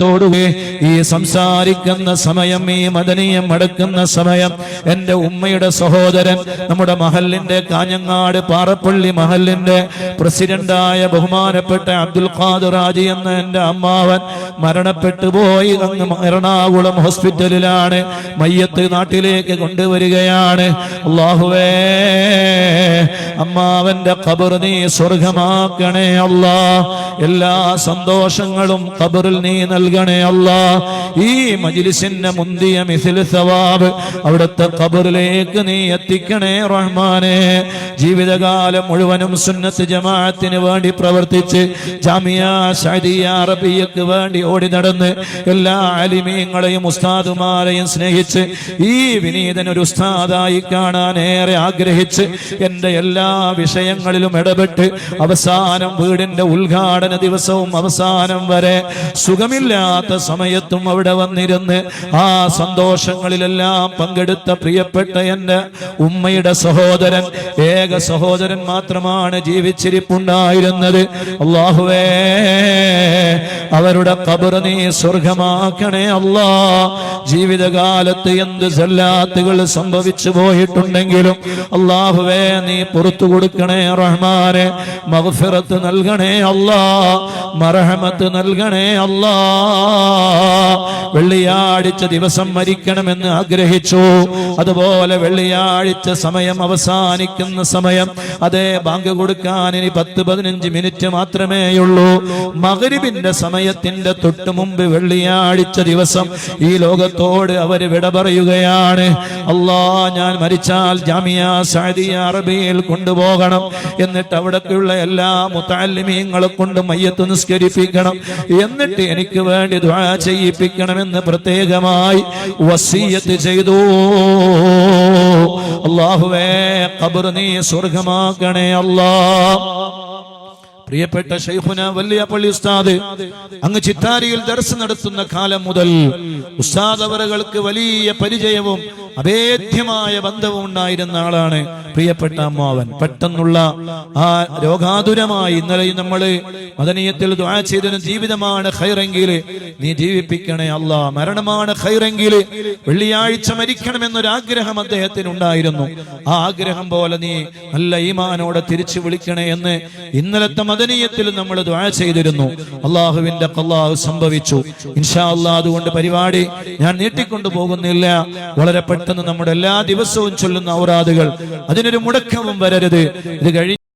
ോടുകെ ഈ സംസാരിക്കുന്ന സമയം ഈ മദനീയം മടക്കുന്ന സമയം എന്റെ ഉമ്മയുടെ സഹോദരൻ നമ്മുടെ മഹലിന്റെ കാഞ്ഞങ്ങാട് പാറപ്പള്ളി മഹലിന്റെ പ്രസിഡന്റായ ബഹുമാനപ്പെട്ട അബ്ദുൽ ഖാദർ എന്ന എന്റെ അമ്മാവൻ മരണപ്പെട്ടു പോയി. അങ്ങ് എറണാകുളം ഹോസ്പിറ്റലിലാണ് മയ്യത്ത് നാട്ടിലേക്ക് കൊണ്ടുവരികയാണ്. അള്ളാഹുവേ അമ്മാവന്റെ ഖബർ നീ സ്വർഗമാക്കണേ അല്ലാ. എല്ലാ സന്തോഷങ്ങളും ഖബറിൽ നീ നൽകണേ അല്ല. ഈ മജിലിസിന്റെ മുന്തിയ മിസിൽ സവാബ് അവിടുത്തെ ഖബറിലേക്ക് നീ എത്തിക്കണേ റഹ്മാനെ. ജീവിതകാലം മുഴുവനും സുന്നത്ത് ജമാഅത്തിന് വേണ്ടി പ്രവർത്തിച്ച് ജാമിയ ഷരിയ അറബിയക്ക് വേണ്ടി ഓടി നടന്ന് എല്ലാ അലിമീങ്ങളെയും ഉസ്താദുമാരെയും സ്നേഹിച്ച് ഈ വിനീതൻ ഒരു ഉസ്താദായി കാണാൻ ഏറെ ആഗ്രഹിച്ച് എന്റെ എല്ലാ വിഷയങ്ങളിലും ഇടപെട്ട് അവസാനം വീടിന്റെ ഉദ്ഘാടന ദിവസവും അവസാനം വരെ സുഖമില്ലാത്ത സമയത്തും അവിടെ വന്നിരുന്ന് ആ സന്തോഷങ്ങളിലെല്ലാം പങ്കെടുത്ത പ്രിയപ്പെട്ട എന്റെ ഉമ്മയുടെ സഹോദരൻ ഏക സഹോദരൻ മാത്രമാണ് ജീവിച്ചിരിപ്പുണ്ടായിരുന്നത്. അള്ളാഹുവേ അവരുടെ കബർ നീ സ്വർഗമാക്കണേ അല്ലാ. ജീവിതകാലത്ത് എന്ത് സല്ലാത്തുകൾ സംഭവിച്ചു പോയിട്ടുണ്ടെങ്കിലും അള്ളാഹുവേ നീ പുറത്തു കൊടുക്കണേ റഹ്മാനെ മഗ്ഫിറത്ത് നൽകണേ അല്ലാ മറഹമത്ത് നൽകണേ അല്ലാ. വെള്ളിയാഴ്ച ദിവസം മരിക്കണമെന്ന് ആഗ്രഹിച്ചു. അതുപോലെ വെള്ളിയാഴ്ച സമയം അവസാനിക്കുന്ന സമയം അതേ ബാങ്ക് കൊടുക്കാൻ ഇനി പത്ത് പതിനഞ്ച് മിനിറ്റ് മാത്രമേയുള്ളൂ. മകരിബിന്റെ സമയത്തിന്റെ തൊട്ടു മുമ്പ് വെള്ളിയാഴ്ച ദിവസം ഈ ലോകത്തോട് അവർ വിട പറയുകയാണ്. അല്ലാ ഞാൻ മരിച്ചാൽ ജാമിയ സഅദിയ അറബിയിൽ കൊണ്ടുപോകണം. എന്നിട്ട് അവിടേക്കുള്ള എല്ലാ മുത്താലിമീങ്ങളെ കൊണ്ട് മയ്യത്ത് നിസ്കരിപ്പിക്കണം. എന്നിട്ട് എനിക്ക് വേണ്ടി ദുആ ചെയ്യിപ്പിക്കണമെന്ന് പ്രത്യേകമായി വസീയത്ത് ചെയ്തു. അള്ളാഹുവേ ഖബർ നീ സ്വർഗമാക്കണേ അല്ലാ പ്രിയപ്പെട്ട ഷെയ്ഖുന വലിയ പള്ളി ഉസ്താദ് അങ്ങ് ചിത്താരിയിൽ ദർസ് നടത്തുന്ന കാലം മുതൽ ഉസ്താദ് അവറുകൾക്ക് വലിയ പരിചയവും അഭേദ്യമായ ബന്ധവും ഉണ്ടായിരുന്ന ആളാണ് പ്രിയപ്പെട്ട അമ്മാവൻ. പെട്ടെന്നുള്ള ആ രോഗാതുരമായി ഇന്നലെയും നമ്മൾ മദനീയത്തിൽ ദുആ ചെയ്തതിന് ജീവിതമാണ് ഹൈറെങ്കിൽ നീ ജീവിപ്പിക്കണേ അല്ല. മരണമാണ് ഹൈറെങ്കിൽ വെള്ളിയാഴ്ച മരിക്കണമെന്നൊരാഗ്രഹം അദ്ദേഹത്തിന് ഉണ്ടായിരുന്നു ആ ആഗ്രഹം പോലെ നീ നല്ല ഈമാനോടെ തിരിച്ചു വിളിക്കണേ എന്ന് ഇന്നലത്തെ മദനീയത്തിൽ നമ്മൾ ദ്വാ ചെയ്തിരുന്നു. അള്ളാഹുവിന്റെ ഖല്ലാഹ് സംഭവിച്ചു. ഇൻഷാ അള്ളാഹ് അതുകൊണ്ട് പരിപാടി ഞാൻ നീട്ടിക്കൊണ്ടു പോകുന്നില്ല വളരെ പെട്ടെന്ന് നമ്മുടെ എല്ലാ ദിവസവും ചൊല്ലുന്ന ഔറാദുകൾ. അതിനൊരു മുടക്കവും വരരുത്. ഇത് കഴിഞ്ഞ്